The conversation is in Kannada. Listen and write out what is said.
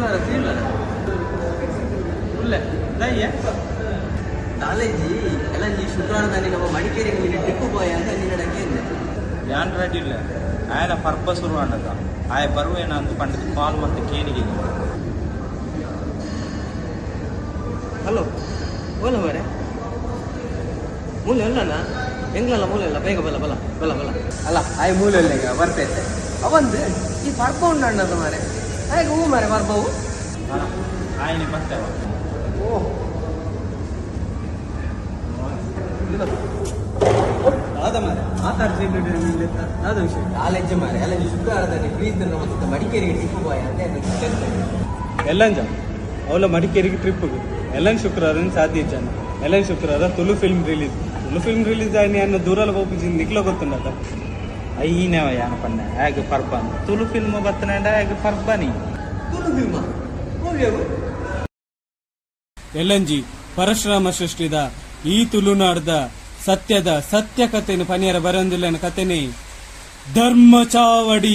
ಇಲ್ಲ ಕಾಲೇಜಿ ಎಲ್ಲ ಈ ಶುಕ್ರವಾರದಲ್ಲಿ ನಮ್ಮ ಮಡಿಕೇರಿಗೆ ನೀನು ಟ್ರಿಪ್ ಬಾಯ್ ಅಂತ ನೀನು ಕೇಳಿದೆ ಯಾನ್ ರೆಡಿ ಇಲ್ಲ ಆಯನ ಪರ್ಪಸ್ ಉರುವಾಂಡದ ಆಯ ಬರುವೇನ ಅಂತ ಪಂಡಿತ ಕಾಲ್ ಮತ್ತೆ ಕೇರಿಗೆ ಹಲೋ ಬೋಲ ಮರೆ ಮೂಲೆ ಅಲ್ಲಣ್ಣ ಹೆಂಗ್ಲಲ್ಲ ಮೂಲೆ ಇಲ್ಲ ಬೇಗ ಬಲ ಬಲ ಬಲ ಬಲ ಅಲ್ಲ ಆಯ್ ಮೂಲೆ ಇಲ್ಲ ಈಗ ಬರ್ತೈತೆ ಅವಂದು ಈ ಪರ್ಪ ಉಂಡಣ್ಣದ ಮಾರೆ ಹೇಗೆ ಹೂ ಮರೆ ಬರ್ಬವು ಆಯ್ನೆ ಮತ್ತೆ ಓಹ್. ಯಾವ್ದ ಮಾರೆ? ಮಾತಾಡ್ಸಿ ಯಾವ್ದು ವಿಷಯ? ಕಾಲೇಜ್ ಮಾರೆ. ಎಲ್ಲ ಶುಕ್ರವಾರದಲ್ಲಿ ಫ್ರೀ ಮತ್ತು ಮಡಿಕೇರಿಗೆ ಟ್ರಿಪ್ ಬಾಯ್ ಅಂತ ಎಲ್ಲಂಜ ಅವಳ ಮಡಿಕೇರಿಗೆ ಟ್ರಿಪ್ ಎಲ್ಲನ್ ಶುಕ್ರವಾರ ಸಾಧ್ಯ ಜನ ಎಲ್ಲನ್ ಶುಕ್ರವಾರ Tulu film release Tulu film release ಆಯ್ತು ಅನ್ನ ದೂರಲ್ಲ ಹೋಗಿ ನಿಕ್ಲ ಗೊತ್ತುಂಡ ಅಯ್ಯನೇವ ಯಾನ ಪನ್ನ ಹೇಗೆ ಪರ್ಬನ್ ತುಳು ಫಿಲ್ಮ್ ಬತ್ತನಂಡ ಪರ್ಪನಿ ಪರ್ಬನಿ ತುಳು ಎಲ್ಲಂಜಿ ಪರಶುರಾಮ ಸೃಷ್ಟಿದ ಈ ತುಳುನಾಡದ ಸತ್ಯದ ಸತ್ಯ ಕಥೆನ ಪನಿಯರ ಬರೋದಿಲ್ಲ ಕಥೆನೆ ಧರ್ಮ ಚಾವಡಿ